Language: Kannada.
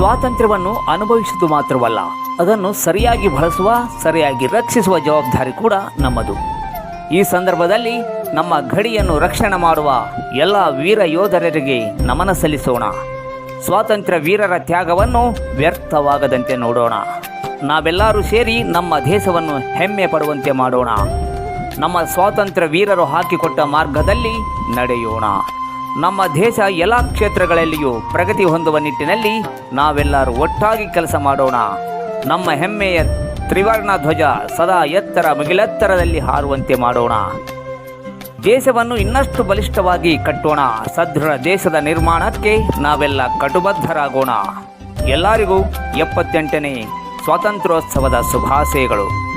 ಸ್ವಾತಂತ್ರ್ಯವನ್ನು ಅನುಭವಿಸುವುದು ಮಾತ್ರವಲ್ಲ, ಅದನ್ನು ಸರಿಯಾಗಿ ಬಳಸುವ, ಸರಿಯಾಗಿ ರಕ್ಷಿಸುವ ಜವಾಬ್ದಾರಿ ಕೂಡ ನಮ್ಮದು. ಈ ಸಂದರ್ಭದಲ್ಲಿ ನಮ್ಮ ಗಡಿಯನ್ನು ರಕ್ಷಣೆ ಮಾಡುವ ಎಲ್ಲ ವೀರ ಯೋಧರರಿಗೆ ನಮನ ಸಲ್ಲಿಸೋಣ. ಸ್ವಾತಂತ್ರ್ಯ ವೀರರ ತ್ಯಾಗವನ್ನು ವ್ಯರ್ಥವಾಗದಂತೆ ನೋಡೋಣ. ನಾವೆಲ್ಲರೂ ಸೇರಿ ನಮ್ಮ ದೇಶವನ್ನು ಹೆಮ್ಮೆ ಪಡುವಂತೆ ಮಾಡೋಣ. ನಮ್ಮ ಸ್ವಾತಂತ್ರ್ಯ ವೀರರು ಹಾಕಿಕೊಟ್ಟ ಮಾರ್ಗದಲ್ಲಿ ನಡೆಯೋಣ. ನಮ್ಮ ದೇಶ ಎಲ್ಲ ಕ್ಷೇತ್ರಗಳಲ್ಲಿಯೂ ಪ್ರಗತಿ ಹೊಂದುವ ನಿಟ್ಟಿನಲ್ಲಿ ನಾವೆಲ್ಲರೂ ಒಟ್ಟಾಗಿ ಕೆಲಸ ಮಾಡೋಣ. ನಮ್ಮ ಹೆಮ್ಮೆಯ ತ್ರಿವರ್ಣ ಧ್ವಜ ಸದಾ ಎತ್ತರ ಮುಗಿಲೆತ್ತರದಲ್ಲಿ ಹಾರುವಂತೆ ಮಾಡೋಣ. ದೇಶವನ್ನು ಇನ್ನಷ್ಟು ಬಲಿಷ್ಠವಾಗಿ ಕಟ್ಟೋಣ. ಸದೃಢ ದೇಶದ ನಿರ್ಮಾಣಕ್ಕೆ ನಾವೆಲ್ಲ ಕಟುಬದ್ಧರಾಗೋಣ. ಎಲ್ಲರಿಗೂ ಎಪ್ಪತ್ತೆಂಟನೇ ಸ್ವಾತಂತ್ರ್ಯೋತ್ಸವದ ಶುಭಾಶಯಗಳು.